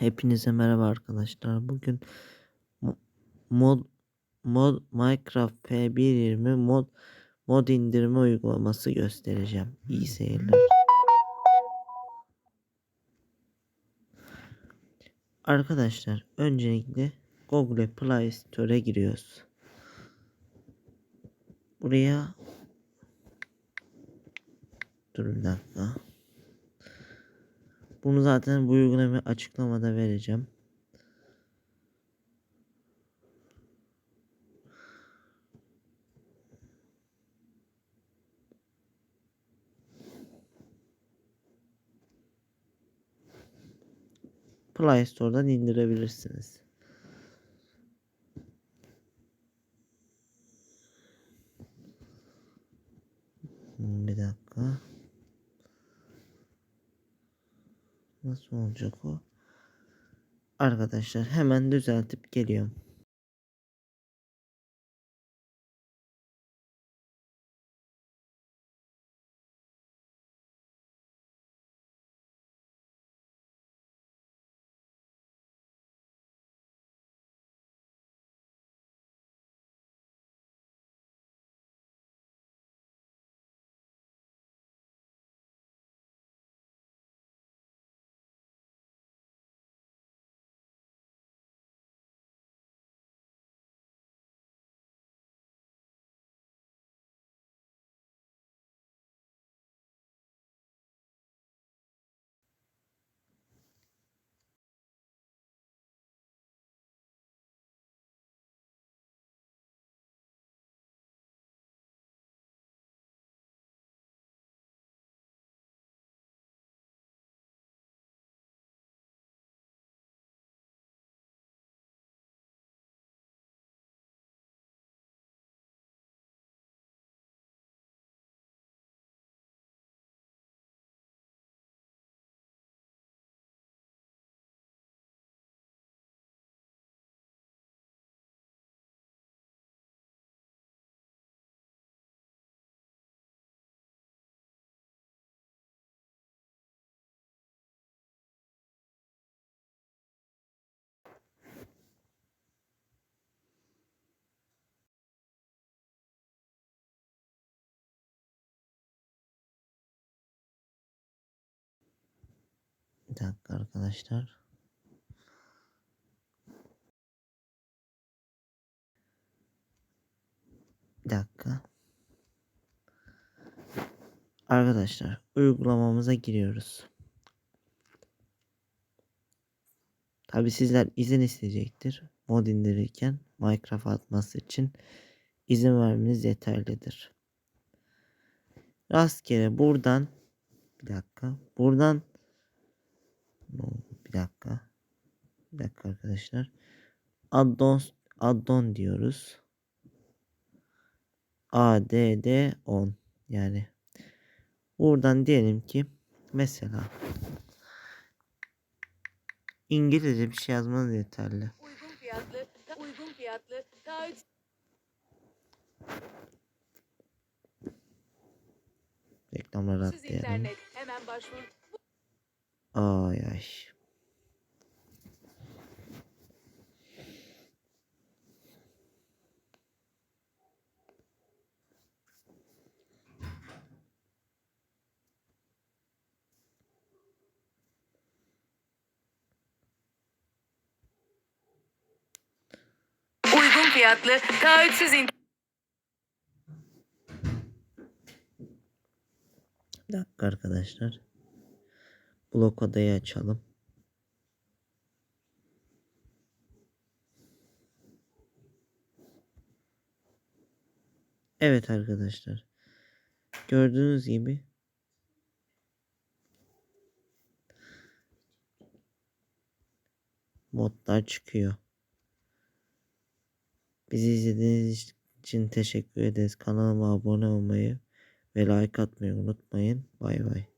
Hepinize merhaba arkadaşlar. Bugün mo- mod mod Minecraft P1.20 mod mod indirme uygulaması göstereceğim. İyi seyirler. Arkadaşlar öncelikle Google Play Store'a giriyoruz. Buraya Dur bir dakika. Bunu zaten bu uygulamayı açıklamada vereceğim. Play Store'dan indirebilirsiniz. Bir dakika. Nasıl olacak o? Arkadaşlar hemen düzeltip geliyorum. Bir dakika arkadaşlar. Bir dakika. Arkadaşlar uygulamamıza giriyoruz. Tabi sizler izin isteyecektir. Mod indirirken Minecraft atması için izin vermeniz yeterlidir. Rastgele buradan bir dakika. Buradan bir dakika. Bir dakika arkadaşlar. Addon addon diyoruz. ADD 10 yani buradan diyelim ki mesela İngilizce bir şey yazmanız yeterli. Uygun fiyatlı, uygun fiyatlı, taahhüt Reklamları siz atlayalım. internet. Hemen başvur. Ay ay. Uygun fiyatlı, taahhütsüz internet. Bir dakika arkadaşlar. Blok odayı açalım. Evet arkadaşlar. Gördüğünüz gibi modlar çıkıyor. Bizi izlediğiniz için teşekkür ederiz. Kanalıma abone olmayı ve like atmayı unutmayın. Bay bay.